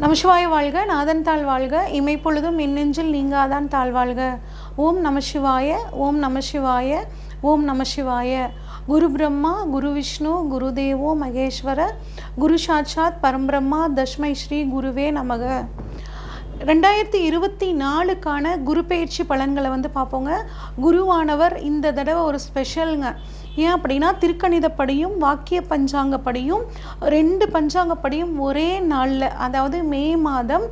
நமசிவாய வாழ்க நாதன் தாழ் வாழ்க இமைப்பொழுதும் மின்னெஞ்சில் நீங்காதான் தாழ் வாழ்க. ஓம் நமசிவாய ஓம் நமசிவாய ஓம் நமசிவாய. குரு பிரம்மா குரு விஷ்ணு குரு தேவோ மகேஸ்வர குரு சாட்சாத் பரம்பிரம்மா தஷ்மை ஸ்ரீ குருவே நமக. ரெண்டாயிரத்தி இருபத்தி நாலுக்கான குரு பயிற்சி பலன்களை வந்து பார்ப்போங்க. குருவானவர் இந்த தடவை ஒரு ஸ்பெஷலுங்க ஏன் அப்படின்னா திருக்கணிதப்படியும் வாக்கிய பஞ்சாங்கப்படியும் ரெண்டு பஞ்சாங்கப்படியும் ஒரே நாளில் அதாவது மே மாதம்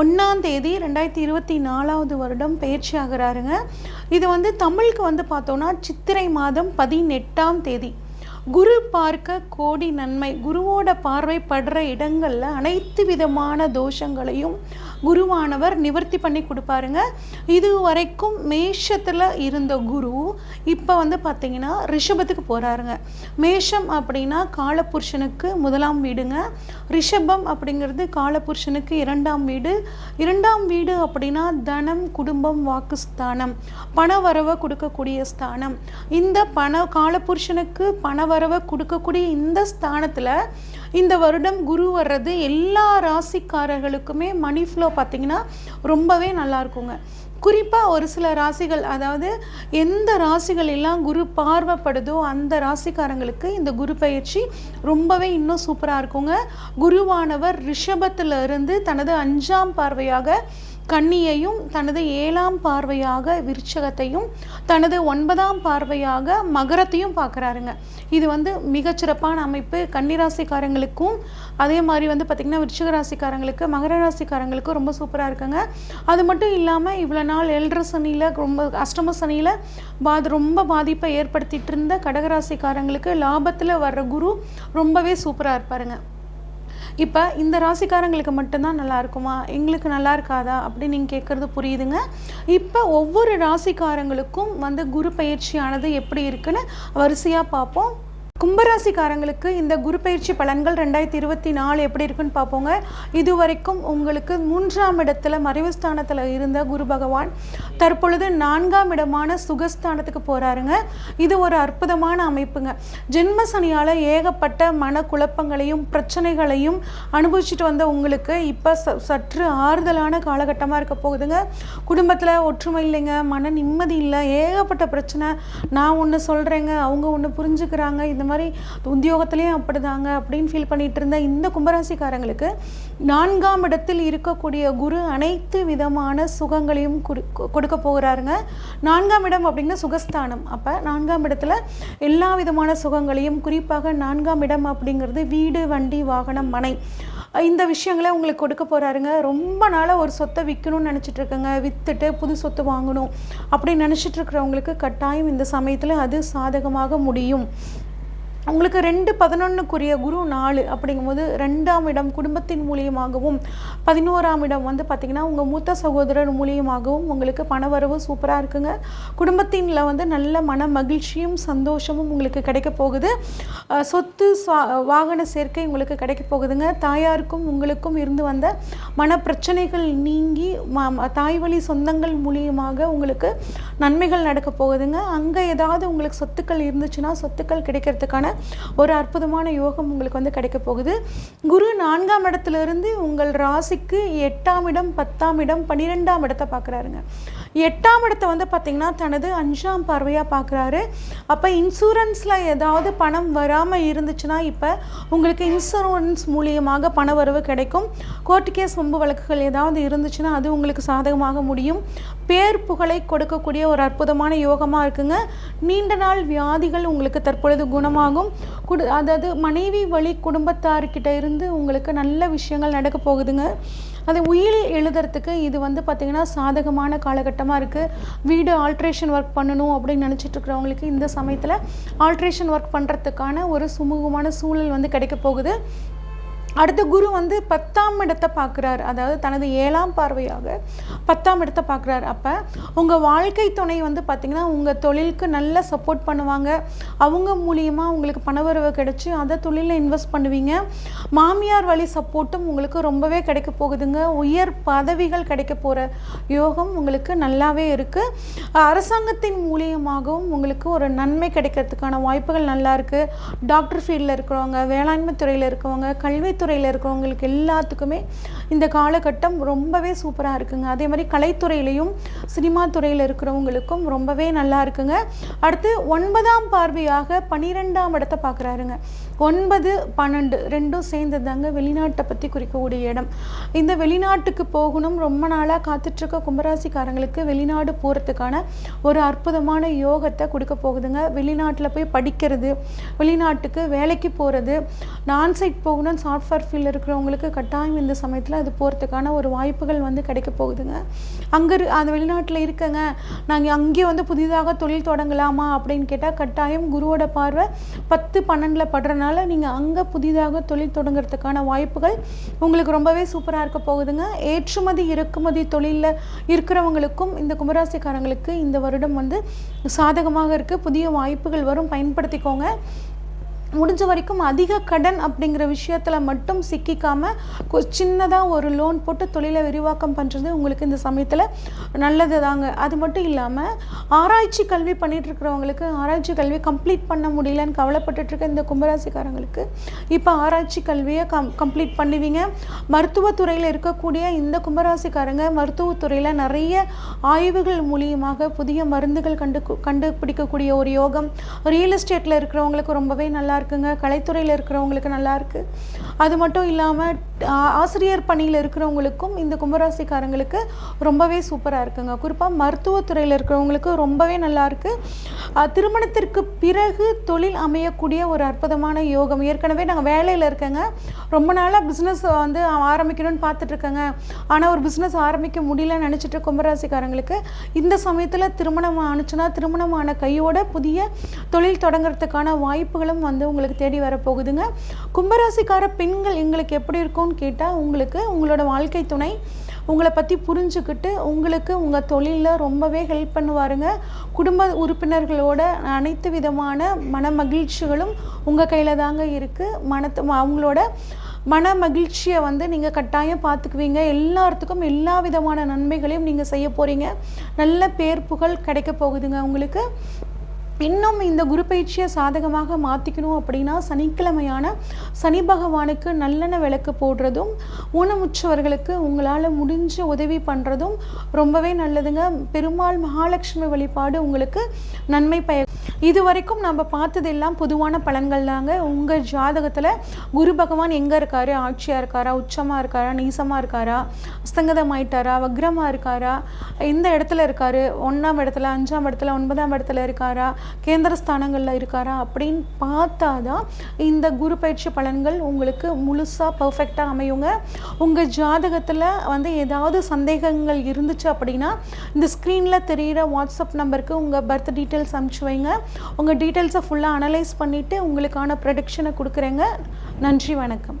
ஒன்றாம் தேதி ரெண்டாயிரத்தி இருபத்தி நாலாவது வருடம் பயிற்சி ஆகிறாருங்க. இது வந்து தமிழுக்கு வந்து பார்த்தோன்னா சித்திரை மாதம் பதினெட்டாம் தேதி. குரு பார்க்க கோடி நன்மை குருவோட பார்வை படுற இடங்களில் அனைத்து விதமான தோஷங்களையும் குருவானவர் நிவர்த்தி பண்ணி கொடுப்பாருங்க. இது வரைக்கும் மேஷத்தில் இருந்த குரு இப்போ வந்து பார்த்தீங்கன்னா ரிஷபத்துக்கு போகிறாருங்க மேஷம் அப்படின்னா காலபுருஷனுக்கு முதலாம் வீடுங்க. ரிஷபம் அப்படிங்கிறது காலபுருஷனுக்கு இரண்டாம் வீடு. இரண்டாம் வீடு அப்படின்னா தனம் குடும்பம் வாக்குஸ்தானம் ஸ்தானம் பணவரவை கொடுக்கக்கூடிய ஸ்தானம். இந்த பண காலபுருஷனுக்கு பணவரவை கொடுக்கக்கூடிய இந்த ஸ்தானத்தில் இந்த வருடம் குரு வர்றது எல்லா ராசிக்காரர்களுக்குமே மணி ஃப்ளோ பார்த்திங்கன்னா ரொம்பவே நல்லா இருக்குங்க. குறிப்பாக ஒரு சில ராசிகள் அதாவது எந்த ராசிகள் எல்லாம் குரு பார்வைப்படுதோ அந்த ராசிக்காரங்களுக்கு இந்த குரு பயிற்சி ரொம்பவே இன்னும் சூப்பராக இருக்குங்க. குருவானவர் ரிஷபத்தில் இருந்து தனது அஞ்சாம் பார்வையாக கன்னியையும் தனது ஏழாம் பார்வையாக விருச்சகத்தையும் தனது ஒன்பதாம் பார்வையாக மகரத்தையும் பார்க்குறாருங்க. இது வந்து மிகச்சிறப்பான அமைப்பு. கன்னிராசிக்காரங்களுக்கும் அதே மாதிரி வந்து பார்த்திங்கன்னா விருச்சிக ராசிக்காரங்களுக்கு மகர ராசிக்காரங்களுக்கும் ரொம்ப சூப்பராக இருக்குங்க. அது மட்டும் இல்லாமல் இவ்வளோ நாள் எல்ற சனியில் ரொம்ப அஷ்டம சனியில் பாது ரொம்ப பாதிப்பை ஏற்படுத்திட்டு இருந்த கடகராசிக்காரங்களுக்கு லாபத்தில் வர்ற குரு ரொம்பவே சூப்பராக இருப்பாருங்க. இப்போ இந்த ராசிக்காரங்களுக்கு மட்டும்தான் நல்லா இருக்குமா? எங்களுக்கு நல்லா இருக்காதா? அப்படின்னு நீங்கள் கேட்குறது புரியுதுங்க. இப்போ ஒவ்வொரு ராசிக்காரங்களுக்கும் வந்து குரு பயிற்சியானது எப்படி இருக்குன்னு வரிசையாக பார்ப்போம். கும்பராசிக்காரங்களுக்கு இந்த குரு பயிற்சி பலன்கள் ரெண்டாயிரத்தி இருபத்தி நாலு எப்படி இருக்குன்னு பார்ப்போங்க. இது வரைக்கும் உங்களுக்கு மூன்றாம் இடத்துல மறைவு ஸ்தானத்தில் இருந்த குரு பகவான் தற்பொழுது நான்காம் இடமான சுகஸ்தானத்துக்கு போகிறாருங்க இது ஒரு அற்புதமான அமைப்புங்க. ஜென்ம சனியால் ஏகப்பட்ட மன குழப்பங்களையும் பிரச்சனைகளையும் அனுபவிச்சுட்டு வந்த உங்களுக்கு இப்போ ச சற்று ஆறுதலான காலகட்டமாக இருக்க போகுதுங்க. குடும்பத்தில் ஒற்றுமை இல்லைங்க மன நிம்மதி இல்லை ஏகப்பட்ட பிரச்சனை. நான் ஒன்று சொல்கிறேங்க அவங்க ஒன்று புரிஞ்சுக்கிறாங்க இந்த மாதிரி உத்தியோகத்துலேயும் அப்படிதாங்க அப்படின்னு ஃபீல் பண்ணிட்டு இருந்த இந்த கும்பராசிக்காரங்களுக்கு நான்காம் இடத்தில் இருக்கக்கூடிய குரு அனைத்து விதமான சுகங்களையும் கொடுக்க போகிறாருங்க. நான்காம் இடம் அப்படின்னா சுகஸ்தானம். அப்போ நான்காம் இடத்துல எல்லா விதமான சுகங்களையும் குறிப்பாக நான்காம் இடம் அப்படிங்கிறது வீடு வண்டி வாகனம் மனை. இந்த விஷயங்களை உங்களுக்கு கொடுக்க போகிறாருங்க ரொம்ப நாளாக ஒரு சொத்தை விற்கணும்னு நினச்சிட்டுருக்குங்க விற்றுட்டு புது சொத்து வாங்கணும் அப்படின்னு நினச்சிட்டு இருக்கிறவங்களுக்கு கட்டாயம் இந்த சமயத்தில் அது சாதகமாக முடியும். உங்களுக்கு ரெண்டு பதினொன்றுக்குரிய குரு நாலு அப்படிங்கும்போது ரெண்டாம் இடம் குடும்பத்தின் மூலியமாகவும் பதினோராம் இடம் வந்து பார்த்திங்கன்னா உங்கள் மூத்த சகோதரர் மூலியமாகவும் உங்களுக்கு பணவரவு சூப்பராக இருக்குங்க. குடும்பத்தின்ல வந்து நல்ல மன மகிழ்ச்சியும் சந்தோஷமும் உங்களுக்கு கிடைக்க போகுது. சொத்து வாகன சேர்க்கை உங்களுக்கு கிடைக்க போகுதுங்க. தாயாருக்கும் உங்களுக்கும் இருந்து வந்த மன பிரச்சனைகள் நீங்கி ம- தாய் வழி சொந்தங்கள் மூலியமாக உங்களுக்கு நன்மைகள் நடக்க போகுதுங்க. அங்கே ஏதாவது உங்களுக்கு சொத்துக்கள் இருந்துச்சுன்னா சொத்துக்கள் கிடைக்கிறதுக்கான ஒரு அற்புதமான யோகம் உங்களுக்கு வந்து கிடைக்க போகுது. குரு நான்காம் இடத்துல இருந்து உங்கள் ராசிக்கு எட்டாம் இடம் பத்தாம் இடம் பன்னிரெண்டாம் இடத்தை பார்க்குறாருங்க. எட்டாம் இடத்தை வந்து பார்த்திங்கன்னா தனது அஞ்சாம் பார்வையாக பார்க்குறாரு. அப்போ இன்சூரன்ஸில் ஏதாவது பணம் வராமல் இருந்துச்சுன்னா இப்போ உங்களுக்கு இன்சூரன்ஸ் மூலியமாக பண வரவு கிடைக்கும். கோர்ட் கேஸ் வம்பு வழக்குகள் ஏதாவது இருந்துச்சுன்னா அது உங்களுக்கு சாதகமாக முடியும். பேர் புகழை கொடுக்கக்கூடிய ஒரு அற்புதமான யோகமாக இருக்குங்க. நீண்ட நாள் வியாதிகள் உங்களுக்கு தற்பொழுது குணமாகும். குடு அதாவது மனைவி வழி குடும்பத்தார்கிட்ட இருந்து உங்களுக்கு நல்ல விஷயங்கள் நடக்க போகுதுங்க. அது உயிர் எழுதுறதுக்கு இது வந்து பார்த்திங்கன்னா சாதகமான காலகட்டம் காலகட்டமாக இருக்குது வீடு ஆல்ட்ரேஷன் ஒர்க் பண்ணணும் அப்படின்னு நினச்சிட்டு இருக்கிறவங்களுக்கு இந்த சமயத்தில் ஆல்ட்ரேஷன் ஒர்க் பண்ணுறதுக்கான ஒரு சுமூகமான சூழல் வந்து கிடைக்க போகுது. அடுத்த குரு வந்து பத்தாம் இடத்தை பார்க்குறாரு. அதாவது தனது ஏழாம் பார்வையாக பத்தாம் இடத்தை பார்க்குறாரு. அப்போ உங்கள் வாழ்க்கை துணை வந்து பார்த்திங்கன்னா உங்கள் தொழிலுக்கு நல்லா சப்போர்ட் பண்ணுவாங்க. அவங்க மூலியமாக உங்களுக்கு பணவரவு கிடைச்சி அதை தொழிலில் இன்வெஸ்ட் பண்ணுவீங்க. மாமியார் வழி சப்போர்ட்டும் உங்களுக்கு ரொம்பவே கிடைக்க போகுதுங்க. உயர் பதவிகள் கிடைக்க போகிற யோகம் உங்களுக்கு நல்லாவே இருக்குது அரசாங்கத்தின் மூலியமாகவும் உங்களுக்கு ஒரு நன்மை கிடைக்கிறதுக்கான வாய்ப்புகள் நல்லா இருக்குது டாக்டர் ஃபீல்டில் இருக்கிறவங்க வேளாண்மை துறையில் இருக்கிறவங்க கல்வித்துறை கலைத்துறையில் இருக்கிறவங்களுக்கு எல்லாத்துக்குமே இந்த காலகட்டம் ரொம்பவே சூப்பராக இருக்குங்க. அதே மாதிரி கலைத்துறையிலையும் சினிமா துறையில் இருக்கிறவங்களுக்கும் ரொம்பவே நல்லா இருக்குங்க. அடுத்து ஒன்பதாம் பார்வையாக பனிரெண்டாம் இடத்தை பார்க்குறாருங்க. ஒன்பது பன்னெண்டு ரெண்டும் சேர்ந்தது தாங்க வெளிநாட்டை பற்றி குறிக்கக்கூடிய இடம். இந்த வெளிநாட்டுக்கு போகணும் ரொம்ப நாளாக காத்துட்ருக்க கும்பராசிக்காரங்களுக்கு வெளிநாடு போகிறதுக்கான ஒரு அற்புதமான யோகத்தை கொடுக்க போகுதுங்க. வெளிநாட்டில் போய் படிக்கிறது வெளிநாட்டுக்கு வேலைக்கு போகிறது நான் சைட் போகணும் சாஃப்ட்வேர் ஃபீல்டில் இருக்கிறவங்களுக்கு கட்டாயம் இந்த சமயத்தில் அது போகிறதுக்கான ஒரு வாய்ப்புகள் வந்து கிடைக்க போகுதுங்க. அங்கே அந்த வெளிநாட்டில் இருக்கங்க நாங்கள் அங்கேயே வந்து புதிதாக தொழில் தொடங்கலாமா அப்படின்னு கேட்டால் கட்டாயம் குருவோட பார்வை பத்து பன்னெண்டில் படுறனால நீங்கள் அங்கே புதிதாக தொழில் தொடங்குறதுக்கான வாய்ப்புகள் உங்களுக்கு ரொம்பவே சூப்பராக இருக்க போகுதுங்க. ஏற்றுமதி இறக்குமதி தொழிலில் இருக்கிறவங்களுக்கும் இந்த கும்பராசிக்காரங்களுக்கு இந்த வருடம் வந்து சாதகமாக இருக்குது புதிய வாய்ப்புகள் வரும். பயன்படுத்திக்கோங்க. முடிஞ்ச வரைக்கும் அதிக கடன் அப்படிங்கிற விஷயத்தில் மட்டும் சிக்கிக்காமல் சின்னதாக ஒரு லோன் போட்டு தொழிலை விரிவாக்கம் பண்ணுறது உங்களுக்கு இந்த சமயத்தில் நல்லது தாங்க. அது மட்டும் இல்லாமல் ஆராய்ச்சி கல்வி பண்ணிகிட்ருக்கிறவங்களுக்கு ஆராய்ச்சி கல்வி கம்ப்ளீட் பண்ண முடியலன்னு கவலைப்பட்டுட்ருக்க இந்த கும்பராசிக்காரங்களுக்கு இப்போ ஆராய்ச்சி கல்வியை கம் கம்ப்ளீட் பண்ணுவீங்க. மருத்துவத்துறையில் இருக்கக்கூடிய இந்த கும்பராசிக்காரங்க மருத்துவத்துறையில் நிறைய ஆய்வுகள் மூலியமாக புதிய மருந்துகள் கண்டு கண்டுபிடிக்கக்கூடிய ஒரு யோகம் ரியல் எஸ்டேட்டில் இருக்கிறவங்களுக்கு ரொம்பவே நல்லா இருக்குங்க. கலைத்துறையில் இருக்கிறவங்களுக்கு நல்லா இருக்கு. அது மட்டும் இல்லாமல் ஆசிரியர் பணியில் இருக்கிறவங்களுக்கும் இந்த கும்பராசிக்காரங்களுக்கு ரொம்பவே சூப்பராக இருக்குங்க. குறிப்பாக மருத்துவத்துறையில் இருக்கிறவங்களுக்கு ரொம்பவே நல்லா இருக்கு. திருமணத்திற்கு பிறகு தொழில் அமையக்கூடிய ஒரு அற்புதமான யோகம். ஏற்கனவே நாங்கள் வேலையில் இருக்கேங்க. ரொம்ப நாளாக பிஸ்னஸ் வந்து ஆரம்பிக்கணும்னு பார்த்துட்டு இருக்கேங்க ஆனால் ஒரு பிஸ்னஸ் ஆரம்பிக்க முடியலன்னு நினச்சிட்டு கும்பராசிக்காரங்களுக்கு இந்த சமயத்தில் திருமணம் ஆணுச்சுன்னா திருமணமான கையோட புதிய தொழில் தொடங்குறதுக்கான வாய்ப்புகளும் வந்து உங்களுக்கு தேடி வரப்போகுதுங்க. கும்பராசிக்கார பெண்கள் எங்களுக்கு எப்படி இருக்கும்னு கேட்டால் உங்களுக்கு உங்களோட வாழ்க்கை துணை உங்களை பற்றி புரிஞ்சுக்கிட்டு உங்களுக்கு உங்கள் தொழிலில் ரொம்பவே ஹெல்ப் பண்ணுவாருங்க. குடும்ப உறுப்பினர்களோட அனைத்து விதமான மன மகிழ்ச்சிகளும் உங்கள் கையில் தாங்க இருக்குது மனத்து அவங்களோட மன மகிழ்ச்சியை வந்து நீங்கள் கட்டாயம் பார்த்துக்குவீங்க எல்லாத்துக்கும் எல்லா விதமான நன்மைகளையும் நீங்கள் செய்ய போகிறீங்க நல்ல பேர் புகழ் கிடைக்க போகுதுங்க உங்களுக்கு. இன்னும் இந்த குரு பயிற்சியை சாதகமாக மாற்றிக்கணும் அப்படின்னா சனிக்கிழமையான சனி பகவானுக்கு நல்லெண்ணெய் விளக்கு போடுறதும் ஊனமுற்றவர்களுக்கு உங்களால் முடிஞ்ச உதவி பண்ணுறதும் ரொம்பவே நல்லதுங்க. பெருமாள் மகாலட்சுமி வழிபாடு உங்களுக்கு நன்மை பய இது வரைக்கும் நம்ம பார்த்ததெல்லாம் பொதுவான பலன்கள் தாங்க. உங்கள் ஜாதகத்தில் குரு பகவான் எங்கே இருக்காரு? ஆட்சியாக இருக்காரா? உச்சமாக இருக்காரா? நீசமாக இருக்காரா? அஸ்தங்கதமாயிட்டாரா வக்ரமாக இருக்காரா? எந்த இடத்துல இருக்காரு? ஒன்றாம் இடத்துல அஞ்சாம் இடத்துல ஒன்பதாம் இடத்துல இருக்காரா? கேந்திர ஸ்தானங்களில் இருக்காரா அப்படின்னு பார்த்தா தான் இந்த குரு பயிற்சி பலன்கள் உங்களுக்கு முழுசாக பர்ஃபெக்டாக அமையுங்க. உங்கள் ஜாதகத்தில் வந்து ஏதாவது சந்தேகங்கள் இருந்துச்சு அப்படின்னா இந்த ஸ்க்ரீனில் தெரிகிற வாட்ஸ்அப் நம்பருக்கு உங்கள் பர்த் டீட்டெயில்ஸ் அனுப்பிச்சு வைங்க. உங்கள் டீட்டெயில்ஸை ஃபுல்லாக அனலைஸ் பண்ணிவிட்டு உங்களுக்கான ப்ரொடக்ஷனை கொடுக்குறேங்க. நன்றி வணக்கம்.